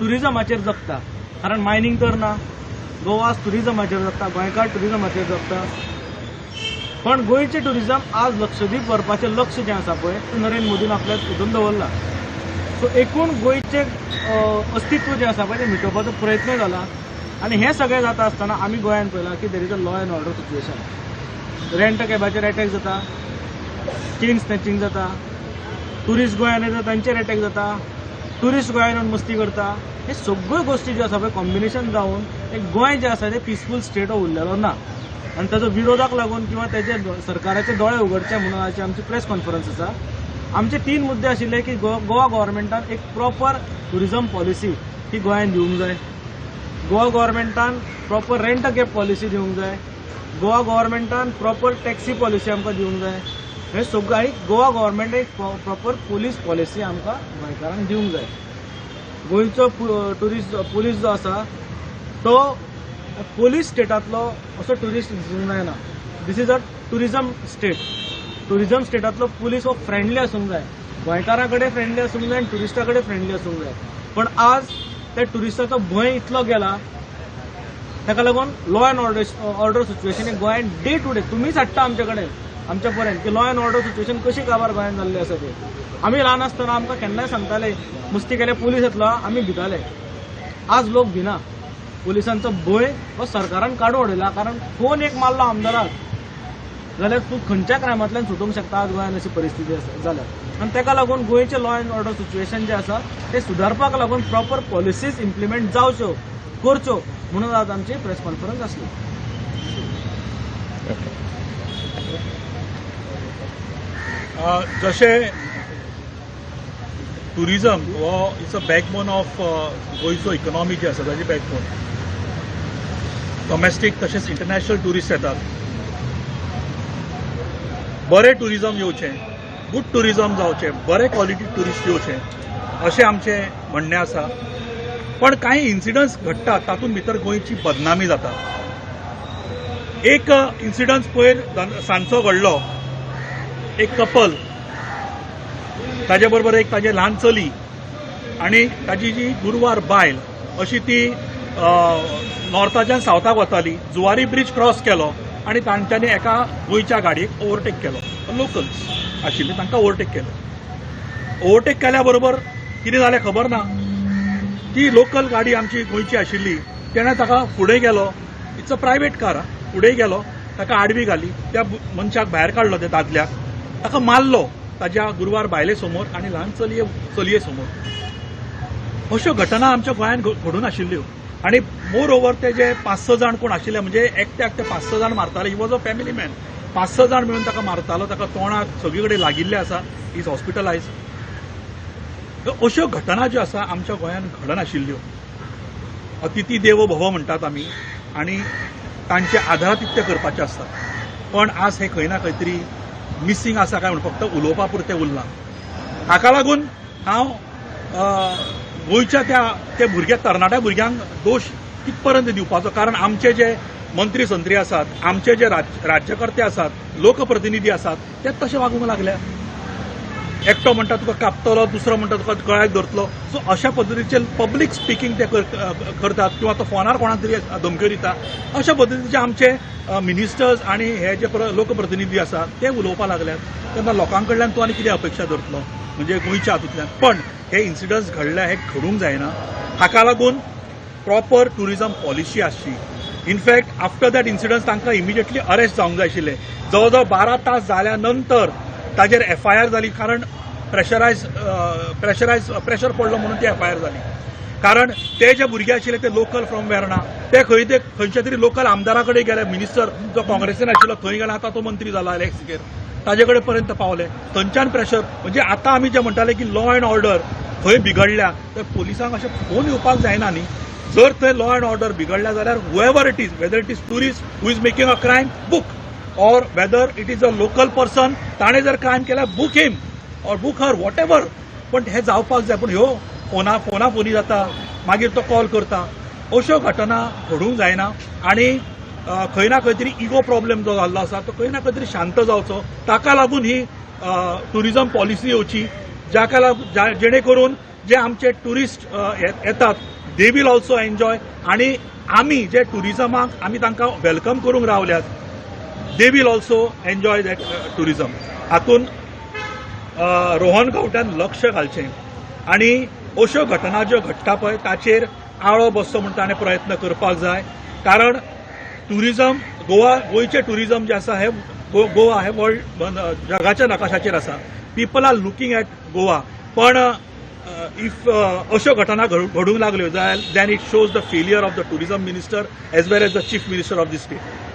टुरिझमाचेर जगता. कारण मायनिंग तर ना गोवा टुरिझमाचेर जगता गोंयकार टुरिझमाचेर जगता. पण गोंयचें टुरिझम आज लक्षद्वीप व्हरपाचें लक्ष जें आसा पळय तें नरेंद्र मोदीन आपल्याक सोदून दवरला. सो एकूण गोंयचें अस्तित्व जें आसा पळय तें मिटोवपाचो प्रयत्न जाला. आनी हें सगळें जाता आसतना आमी गोंयांत पळयलां की there is a law and order situation rent कॅबाचेर attack जाता. चेन स्नॅचिंग जाता. टुरिस्ट गोंयान येता तांचेर अटॅक जाता. टुरिस्ट गोंयान येवन मस्ती करता. हे सगळ्यो गोश्टी ज्यो आसा पळय कॉम्बिनेशन जावन एक गोंय जें आसा तें पिसफूल स्टेट उरलेलो ना आनी ताजो विरोधाक लागून किंवा तेजे सरकाराचे दोळे उगडचे म्हणून आयची आमची प्रेस कॉन्फरन्स आसा आमचे तीन मुद्दे आशिल्ले की गो- गोवा गव्हर्मेंटान एक प्रॉपर टुरिझम पॉलिसी ही गोंयान दिवंक जाय. गोवा गव्हर्मेंटान प्रॉपर रेंट गॅप पॉलिसी दिवंक जाय. गोवा गव्हर्मेंटान प्रॉपर टॅक्सी पॉलिसी आमकां दिवंक जाय. हे सगळं आनी गोवा गव्हर्मेंटान एक प्रॉपर पुलीस पॉलिसी आमकां गोंयकारांक दिवंक जाय. गोंयचो टुरिस्ट पुलीस जो आसा तो पोलीस स्टेटांतलो असो ट्युरिस्ट दिसूंक जायना. This is a tourism state tourism स्टेटांतलो police हो फ्रेंडली आसूंक जाय. गोंयकारां कडेन फ्रेंडली आसूंक जाय आनी टुरिस्टा कडेन फ्रेंडली आसूंक जाय. पण आज त्या टुरिस्टाचो भंय इतलो गेला ताका लागून law and order order situation गोंयान डे टू डे तुमीच हाडटा आमचे कडेन. आमच्या पर्यंत की लॉ अँड ऑर्डर सिच्युएशन कशी काबार भायर जाल्ली आसा ती. आमी ल्हान आसतना आमकां केन्नाय सांगताले मस्ती केल्या पुलीस येतलो आमी भिताले. आज लोक भिना. पुलिसांचो भंय हो सरकारान काडून उडयला कारण फोन एक मारलो आमदाराक? जाल्यार तूं खंयच्या क्रायमांतल्यान सुटूंक शकता आज गोंयान अशी परिस्थिती आसा जाल्यार. आनी ताका लागून गोंयचें लॉ अँड ऑर्डर सिच्युएशन जें आसा तें सुदारपाक लागून प्रॉपर पॉलिसीज इम्प्लिमेंट जावच्यो करच्यो म्हणून आज आमची प्रेस कॉन्फरन्स आसली जशें टुरिजम हो इट्स अ बॅकबोन ऑफ गोंयचो इकॉनॉमी जी आसा ताजी बॅकबोन डॉमेस्टीक तशेंच इंटरनॅशनल टुरिस्ट येतात. बरें टुरिजम येवचें गूड टुरिजम जावचें बरें क्वॉलिटी टुरिस्ट येवचें अशें आमचें म्हणणें आसा पण कांय इन्सिडंट्स घडटात तातूंत भितर गोंयची बदनामी जाता एक इन्सिडंट पयर सांचो सांजचो घडलो. एक कपल ताज्या बरोबर एक ताजे ल्हान चली आनी ताजी जी गुरवार बायल अशी ती नॉर्थाच्यान सावथाक वताली जुवारी ब्रिज क्रॉस केलो आनी तांच्यानी एका गोंयच्या गाडयेक ओवरटेक केलो. लोकल्स आशिल्ले तांकां ओवरटेक केलो. ओवरटेक केल्या बरोबर कितें जालें खबर ना? ती लोकल गाडी आमची गोंयची आशिल्ली तेणें ताका फुडें गेलो. इट्स अ प्रायवेट कार आं. फुडें गेलो ताका आडवी घाली. त्या मनशाक भायर काडलो त्या दादल्याक. ताका मारलो ताज्या गुरवार बायले समोर आनी ल्हान चलये चलये समोर. अश्यो घटना आमच्या गोंयांत घडून आशिल्ल्यो आनी मोर ओव्हर ते जे पांच स जाण कोण आशिल्ले म्हणजे एकट्याक ते पांच स जाण मारताले. He was a family man पांच स जाण मेळून ताका मारतालो. ताका तोंडाक सगळी कडेन लागिल्ले आसा इज हॉस्पिटलायज अश्यो घटना ज्यो आसा आमच्या गोंयांत घडन आशिल्ल्यो अतिथी देवो भव म्हणटात आमी आनी तांचे आदरातिथ्य करपाचें आसता पण आज हे खंय ना खंय तरी मिसींग आसा काय म्हण फक्त उलोवपा पुरतें उरलां हाका लागून हांव गोंयच्या त्या ते भुरग्या तरणाट्या भुरग्यांक दोश कितपर्यंत दिवपाचो. कारण आमचे जे मंत्री संत्री आसात आमचे जे राज- राज्यकर्ते आसात लोकप्रतिनिधी आसात ते तशे वागूंक लागल्या. एकटो म्हणटा तुका कापतलो दुसरो म्हणटा तुका गळ्याक धरतलो. सो अशा पद्दतीचे पब्लीक स्पिकींग ते कर- करतात किंवा तो फोनार कोणाक तरी धमक्यो दिता अशा पद्दतीचे आमचे मिनिस्टर्स आणि हे जे लोकप्रतिनिधी आसात ते उलोवपाक लागल्यात. तेन्ना लोकां कडल्यान तूं आनी कितें अपेक्षा धरतलो म्हणजे गोंयच्या हातूंतल्यान पण हे इन्सिडंट्स घडल्या हे घडूंक जायना हाका लागून प्रॉपर टुरिझम पॉलिसी आसची in fact after that incident तांकां इमिजिएटली अरेस्ट जावंक जाय आशिल्ले जवळ जवळ बारा तास जाल्या नंतर ताजेर एफ आय आर जाली कारण प्रेशरायज प्रेशरायज प्रेशर पडलो म्हणून ती एफ आय आर जाली कारण ते जे भुरगे आशिल्ले ते लोकल फ्रॉम वेर्णा ते खंय ते खंयच्या तरी लोकल आमदारा कडेन गेले मिनिस्टर जो काँग्रेसीन आशिल्लो थंय गेला आतां तो मंत्री जाला एलेक्सिकेर ताजे कडेन पर्यंत पावले. थंयच्यान प्रेशर म्हणजे आतां आमी जे म्हणटाले की लॉ अँड ऑर्डर खंय बिगडल्या तर पोलिसांक अशें फोन येवपाक जायना न्ही. जर थंय लॉ अँड ऑर्डर बिघडल्या जाल्यार however it is whether it is tourist who is making a crime book or whether it is a local person ताणें जर क्रायम केल्यार book him or book her whatever पण हे जावपाक जाय पूण ह्यो फोना फोना फोनी जाता मागीर तो कॉल करता. अश्यो घटना घडूंक जायना. आनी खंय ना खंय तरी इगो प्रॉब्लेम जो जाल्लो आसा तो खंय ना खंय तरी शांत जावचो. ताका लागून ही टुरिझम पॉलिसी येवची जाका लागून जा- जेणे करून जे आमचे टुरिस्ट येतात दे वील ऑल्सो एन्जॉय आणि आमी जे टुरिजमाक आमी तांकां वेलकम करूंक रावल्यात. They will also enjoy that tourism हातून रोहन गांवट्यान लक्ष घालचें. आणि अश्यो घटना ज्यो घडटा पळय ताचेर आळो बसचो म्हण ताणें प्रयत्न करपाक जाय. कारण टुरिजम गोवा गोंयचें टुरिजम जें आसा हें गो- गोवा हें वर्ल्ड जगाच्या नकाशाचेर आसा. People are looking at Goa. पण इफ अश्यो घटना घडूंक लागल्यो जाल्यार then it shows the failure of the tourism minister as well as the chief minister of the state